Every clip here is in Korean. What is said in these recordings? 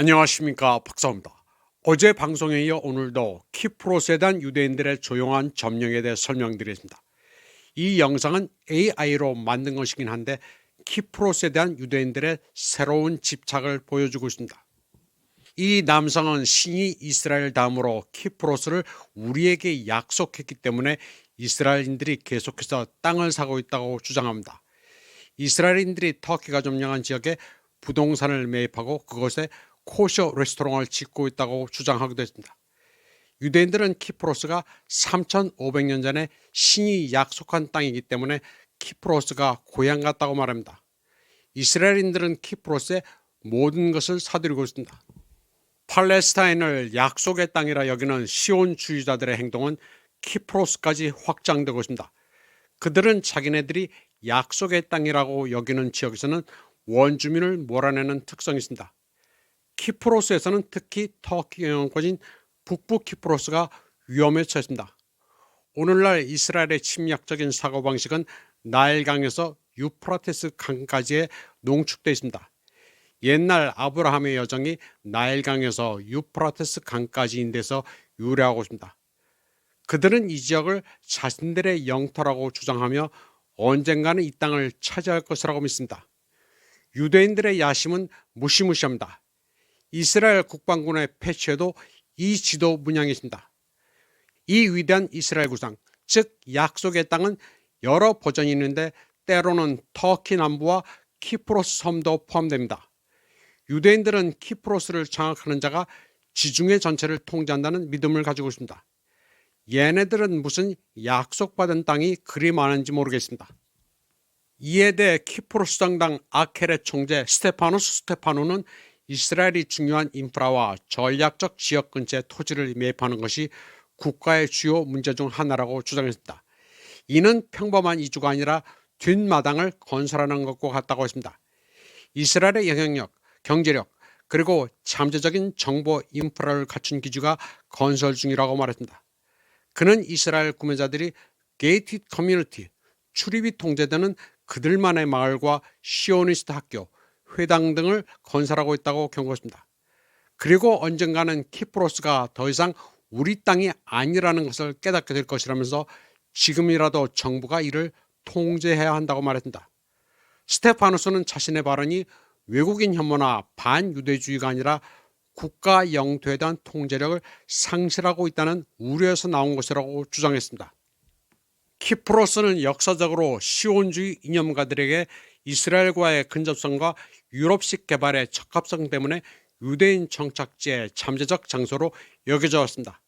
안녕하십니까 박사입니다. 어제 방송에 이어 오늘도 키프로스에 대한 유대인들의 조용한 점령에 대해 설명드리겠습니다. 이 영상은 AI로 만든 것이긴 한데 키프로스에 대한 유대인들의 새로운 집착을 보여주고 있습니다. 이 남성은 신이 이스라엘 다음으로 키프로스를 우리에게 약속했기 때문에 이스라엘인들이 계속해서 땅을 사고 있다고 주장합니다. 이스라엘인들이 터키가 점령한 지역에 부동산을 매입하고 그것에 코셔 레스토랑을 짓고 있다고 주장하기도 했습니다. 유대인들은 키프로스가 3,500년 전에 신이 약속한 땅이기 때문에 키프로스가 고향 같다고 말합니다. 이스라엘인들은 키프로스의 모든 것을 사들이고 있습니다. 팔레스타인을 약속의 땅이라 여기는 시온주의자들의 행동은 키프로스까지 확장되고 있습니다. 그들은 자기네들이 약속의 땅이라고 여기는 지역에서는 원주민을 몰아내는 특성이 있습니다. 키프로스에서는 특히 터키 영향권인 북부 키프로스가 위험에 처했습니다. 오늘날 이스라엘의 침략적인 사고방식은 나일강에서 유프라테스 강까지에 농축되어 있습니다. 옛날 아브라함의 여정이 나일강에서 유프라테스 강까지 인 데서 유래하고 있습니다. 그들은 이 지역을 자신들의 영토라고 주장하며 언젠가는 이 땅을 차지할 것이라고 믿습니다. 유대인들의 야심은 무시무시합니다. 이스라엘 국방군의 패치에도 이 지도 문양이 있습니다. 이 위대한 이스라엘 구상, 즉 약속의 땅은 여러 버전이 있는데 때로는 터키 남부와 키프로스 섬도 포함됩니다. 유대인들은 키프로스를 장악하는 자가 지중해 전체를 통제한다는 믿음을 가지고 있습니다. 얘네들은 무슨 약속받은 땅이 그리 많은지 모르겠습니다. 이에 대해 키프로스 정당 아켈의 총재 스테파노스 스테파노는 이스라엘이 중요한 인프라와 전략적 지역 근처에 토지를 매입하는 것이 국가의 주요 문제 중 하나라고 주장했습니다. 이는 평범한 이주가 아니라 뒷마당을 건설하는 것과 같다고 했습니다. 이스라엘의 영향력, 경제력, 그리고 잠재적인 정보 인프라를 갖춘 기지가 건설 중이라고 말했습니다. 그는 이스라엘 구매자들이 게이트 커뮤니티, 출입이 통제되는 그들만의 마을과 시오니스트 학교, 회당 등을 건설하고 있다고 경고했습니다. 그리고 언젠가는 키프로스가 더 이상 우리 땅이 아니라는 것을 깨닫게 될 것이라면서 지금이라도 정부가 이를 통제해야 한다고 말했습니다. 스테파노스는 자신의 발언이 외국인 혐오나 반유대주의가 아니라 국가 영토에 대한 통제력을 상실하고 있다는 우려에서 나온 것이라고 주장했습니다. 키프로스는 역사적으로 시온주의 이념가들에게 이스라엘과의 근접성과 유럽식 개발의 적합성 때문에 유대인 정착지의 잠재적 장소로 여겨져 왔습니다.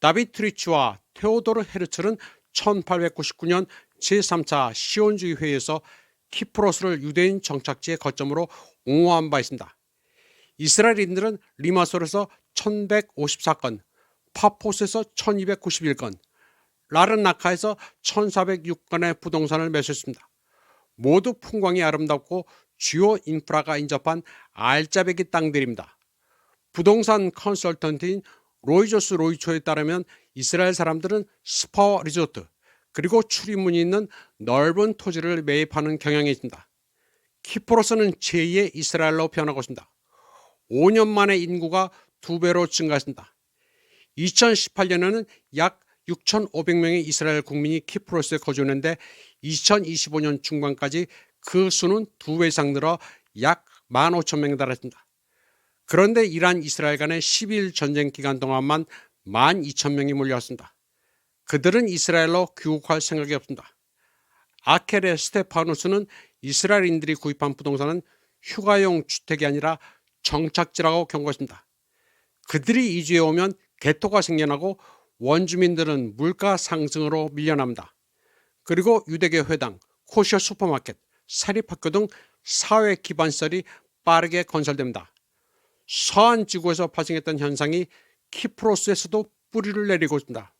다비 트리치와 테오도르 헤르츠는 1899년 제3차 시온주의 회의에서 키프로스를 유대인 정착지의 거점으로 옹호한 바 있습니다. 이스라엘인들은 리마솔에서 1154건, 파포스에서 1291건, 라른나카에서 1406건의 부동산을 매수했습니다. 모두 풍광이 아름답고 주요 인프라가 인접한 알짜배기 땅들입니다. 부동산 컨설턴트인 로이조스 로이초에 따르면 이스라엘 사람들은 스파 리조트 그리고 출입문이 있는 넓은 토지를 매입하는 경향이 있습니다. 키프로스는 제2의 이스라엘로 변하고 있습니다. 5년 만에 인구가 두 배로 증가했습니다. 2018년에는 약 6,500명의 이스라엘 국민이 키프로스에 거주했는데 2025년 중반까지 그 수는 두 배 이상 늘어 약 15,000명에 달했습니다. 그런데 이란 이스라엘 간의 10일 전쟁 기간 동안만 12,000명이 몰려왔습니다. 그들은 이스라엘로 귀국할 생각이 없습니다. 아켈의 스테파누스는 이스라엘인들이 구입한 부동산은 휴가용 주택이 아니라 정착지라고 경고했습니다. 그들이 이주해 오면 개토가 생겨나고 원주민들은 물가 상승으로 밀려납니다. 그리고 유대교 회당, 코시어 슈퍼마켓, 사립학교 등 사회 기반시설이 빠르게 건설됩니다. 서한 지구에서 발생했던 현상이 키프로스에서도 뿌리를 내리고 있습니다.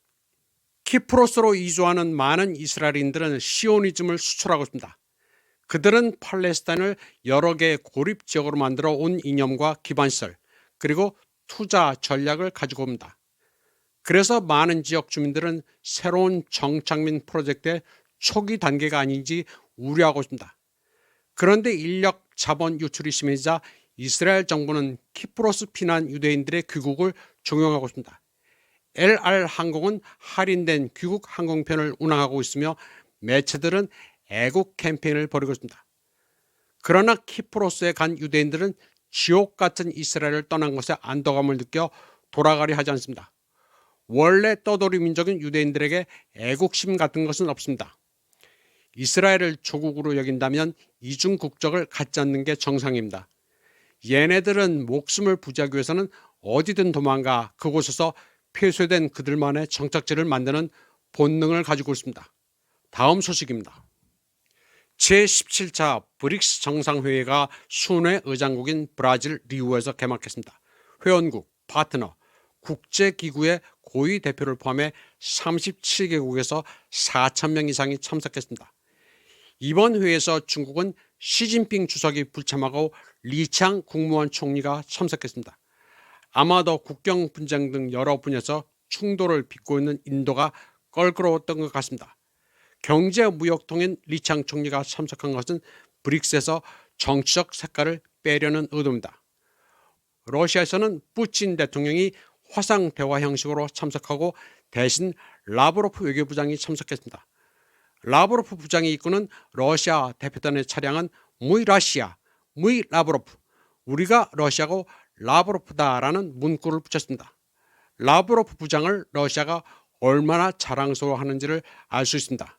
키프로스로 이주하는 많은 이스라엘인들은 시오니즘을 수출하고 있습니다. 그들은 팔레스타인을 여러 개의 고립 지역으로 만들어 온 이념과 기반시설, 그리고 투자 전략을 가지고 옵니다. 그래서 많은 지역 주민들은 새로운 정착민 프로젝트의 초기 단계가 아닌지 우려하고 있습니다. 그런데 인력 자본 유출이 심해지자 이스라엘 정부는 키프로스 피난 유대인들의 귀국을 종용하고 있습니다. LR 항공은 할인된 귀국 항공편을 운항하고 있으며 매체들은 애국 캠페인을 벌이고 있습니다. 그러나 키프로스에 간 유대인들은 지옥 같은 이스라엘을 떠난 것에 안도감을 느껴 돌아가려 하지 않습니다. 원래 떠돌이 민족인 유대인들에게 애국심 같은 것은 없습니다. 이스라엘을 조국으로 여긴다면 이중 국적을 갖지 않는 게 정상입니다. 얘네들은 목숨을 부지하기 위해서는 어디든 도망가 그곳에서 폐쇄된 그들만의 정착지를 만드는 본능을 가지고 있습니다. 다음 소식입니다. 제17차 브릭스 정상회의가 순회 의장국인 브라질 리우에서 개막했습니다. 회원국, 파트너, 국제기구의 고위 대표를 포함해 37개국에서 4천 명 이상이 참석했습니다. 이번 회의에서 중국은 시진핑 주석이 불참하고 리창 국무원 총리가 참석했습니다. 아마도 국경 분쟁 등 여러 분야에서 충돌을 빚고 있는 인도가 껄끄러웠던 것 같습니다. 경제 무역 통인 리창 총리가 참석한 것은 브릭스에서 정치적 색깔을 빼려는 의도입니다. 러시아에서는 푸친 대통령이 화상 대화 형식으로 참석하고 대신 라브로프 외교부장이 참석했습니다. 라브로프 부장이 이끄는 러시아 대표단의 차량은 무이 라시아, 무이 라브로프, 우리가 러시아고 라브로프다라는 문구를 붙였습니다. 라브로프 부장을 러시아가 얼마나 자랑스러워하는지를 알 수 있습니다.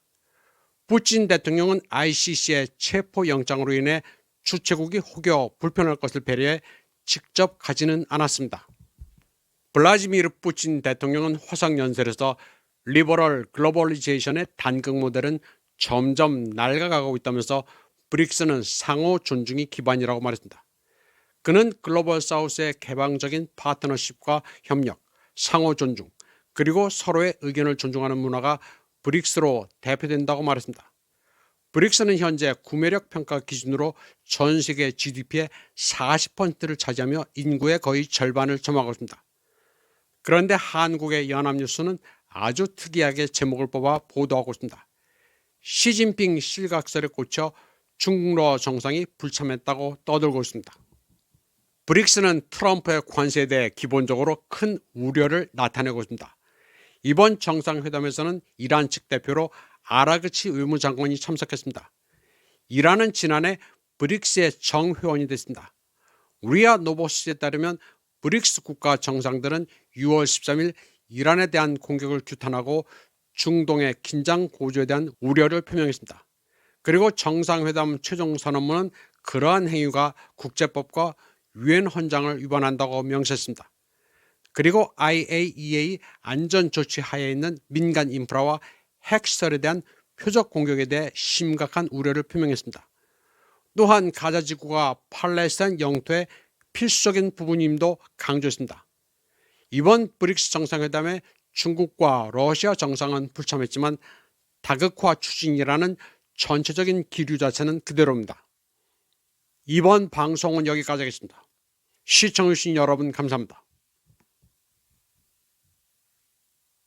푸친 대통령은 ICC의 체포 영장으로 인해 주최국이 혹여 불편할 것을 배려해 직접 가지는 않았습니다. 블라지미르 푸친 대통령은 화상 연설에서 리버럴 글로벌리제이션의 단극 모델은 점점 낡아가고 있다면서 브릭스는 상호 존중이 기반이라고 말했습니다. 그는 글로벌 사우스의 개방적인 파트너십과 협력, 상호 존중, 그리고 서로의 의견을 존중하는 문화가 브릭스로 대표된다고 말했습니다. 브릭스는 현재 구매력 평가 기준으로 전 세계 GDP의 40%를 차지하며 인구의 거의 절반을 점하고 있습니다. 그런데 한국의 연합뉴스는 아주 특이하게 제목을 뽑아 보도하고 있습니다. 시진핑 실각설에 꽂혀 중러 정상이 불참했다고 떠들고 있습니다. 브릭스는 트럼프의 관세에 대해 기본적으로 큰 우려를 나타내고 있습니다. 이번 정상회담에서는 이란 측 대표로 아라그치 외무장관이 참석했습니다. 이란은 지난해 브릭스의 정회원이 됐습니다. 우리아 노보시에 따르면 브릭스 국가 정상들은 6월 13일 이란에 대한 공격을 규탄하고 중동의 긴장 고조에 대한 우려를 표명했습니다. 그리고 정상회담 최종 선언문은 그러한 행위가 국제법과 유엔 헌장을 위반한다고 명시했습니다. 그리고 IAEA 안전 조치 하에 있는 민간 인프라와 핵시설에 대한 표적 공격에 대해 심각한 우려를 표명했습니다. 또한 가자 지구가 팔레스타인 영토의 필수적인 부분임도 강조했습니다. 이번 브릭스 정상회담에 중국과 러시아 정상은 불참했지만 다극화 추진이라는 전체적인 기류 자체는 그대로입니다. 이번 방송은 여기까지 하겠습니다. 시청해주신 여러분 감사합니다.